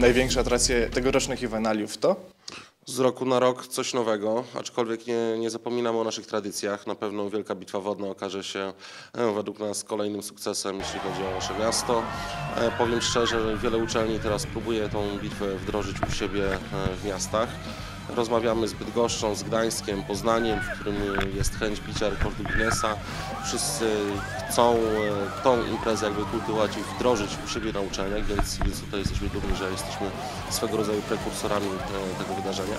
największe atrakcje tegorocznych juwenaliów to? Z roku na rok coś nowego, aczkolwiek nie, nie zapominamy o naszych tradycjach. Na pewno Wielka Bitwa Wodna okaże się e, według nas kolejnym sukcesem, jeśli chodzi o nasze miasto. E, Powiem szczerze, wiele uczelni teraz próbuje tą bitwę wdrożyć u siebie e, w miastach. Rozmawiamy z Bydgoszczą, z Gdańskiem, Poznaniem, w którym jest chęć bicia rekordu Guinnessa. Wszyscy chcą e, tą imprezę jakby kultywować i wdrożyć u siebie na uczelniach, więc, więc tutaj jesteśmy dumni, że jesteśmy swego rodzaju prekursorami e, tego wydarzenia.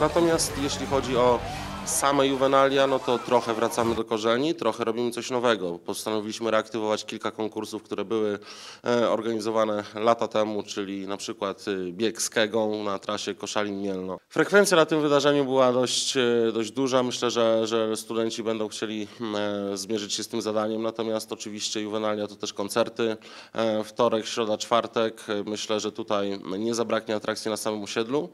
Natomiast jeśli chodzi o same juwenalia, no to trochę wracamy do korzeni, trochę robimy coś nowego. Postanowiliśmy reaktywować kilka konkursów, które były e, organizowane lata temu, czyli na przykład e, bieg z kegą na trasie Koszalin-Mielno. Frekwencja na tym wydarzeniu była dość, e, dość duża. Myślę, że, że studenci będą chcieli e, zmierzyć się z tym zadaniem. Natomiast oczywiście juwenalia to też koncerty. Wtorek, środa, czwartek. Myślę, że tutaj nie zabraknie atrakcji na samym osiedlu.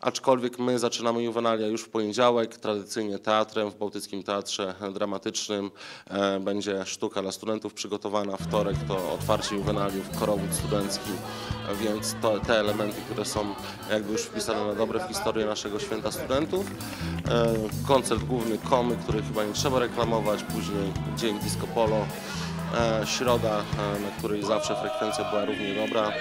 Aczkolwiek my zaczynamy juwenalia już w poniedziałek, tradycyjnie teatrem w Bałtyckim Teatrze Dramatycznym. E, Będzie sztuka dla studentów przygotowana. Wtorek to otwarcie juwenaliów, korowód studencki, e, więc to, te elementy, które są jakby już wpisane na dobre w historię naszego święta studentów. E, Koncert główny Komy, który chyba nie trzeba reklamować, później Dzień Disco Polo. Środa, na której zawsze frekwencja była równie dobra.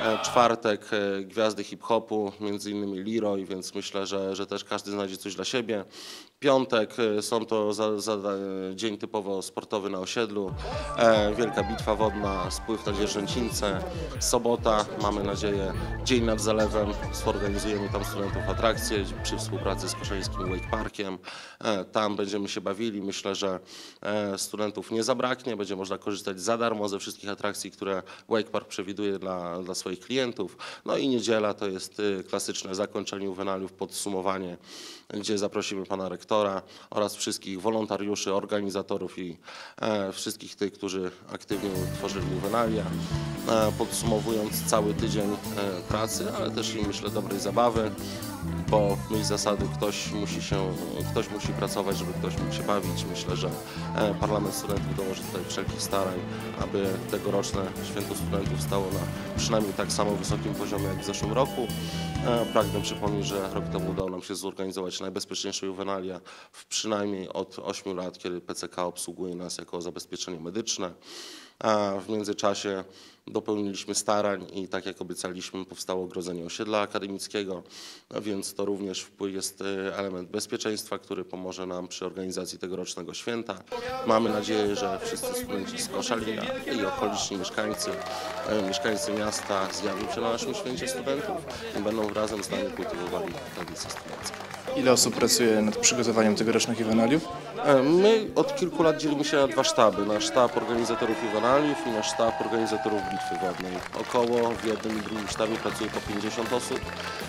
E, Czwartek e, gwiazdy hip-hopu, między innymi Leroy, więc myślę, że, że też każdy znajdzie coś dla siebie. Piątek e, są to za, za, dzień typowo sportowy na osiedlu. Wielka bitwa wodna, spływ na Dzierżęcince. Sobota, mamy nadzieję, dzień nad zalewem. Zorganizujemy tam studentów atrakcje przy współpracy z Koszalińskim Wake Parkiem. Tam będziemy się bawili. Myślę, że studentów nie zabraknie. Będzie można korzystać za darmo ze wszystkich atrakcji, które Wake Park przewiduje dla, dla swoich klientów. No i niedziela to jest y, klasyczne zakończenie juwenaliów, podsumowanie, gdzie zaprosimy pana rektora oraz wszystkich wolontariuszy, organizatorów i e, wszystkich tych, którzy aktywnie tworzyli juwenalia, e, podsumowując cały tydzień e, pracy, ale też i myślę dobrej zabawy, bo myśl zasady ktoś musi się, ktoś musi pracować, żeby ktoś mógł się bawić. Myślę, że e, Parlament Studentów dołoży tutaj wszelkich starań, aby tegoroczne Święto Studentów stało na przynajmniej tak samo wysokim poziomie jak w zeszłym roku. E, Pragnę przypomnieć, że rok temu udało nam się zorganizować najbezpieczniejsze juwenalia w przynajmniej od 8 lat, kiedy PCK obsługuje nas jako zabezpieczenie medyczne. A w międzyczasie dopełniliśmy starań i tak jak obiecaliśmy powstało ogrodzenie osiedla akademickiego, więc to również jest e, element bezpieczeństwa, który pomoże nam przy organizacji tegorocznego święta. Mamy nadzieję, że wszyscy studenci z Koszalina i okoliczni mieszkańcy, e, mieszkańcy miasta zjawią się na naszym święcie studentów i będą razem z nami kultywowali tradycje studenckie. Ile osób pracuje nad przygotowaniem tegorocznych juwenaliów? E, My od kilku lat dzielimy się na dwa sztaby. Na sztab organizatorów juwenaliów i na sztab organizatorów bitwy wodnej. Około w jednym i drugim sztabie pracuje po 50 osób.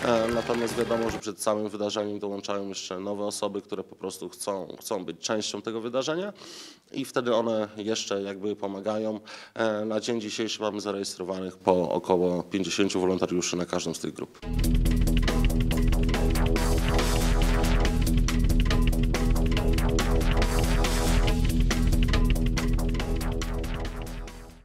E, Natomiast wiadomo, że przed samym wydarzeniem dołączają jeszcze nowe osoby, które po prostu chcą, chcą być częścią tego wydarzenia i wtedy one jeszcze jakby pomagają. E, Na dzień dzisiejszy mamy zarejestrowanych po około 50 wolontariuszy na każdą z tych grup.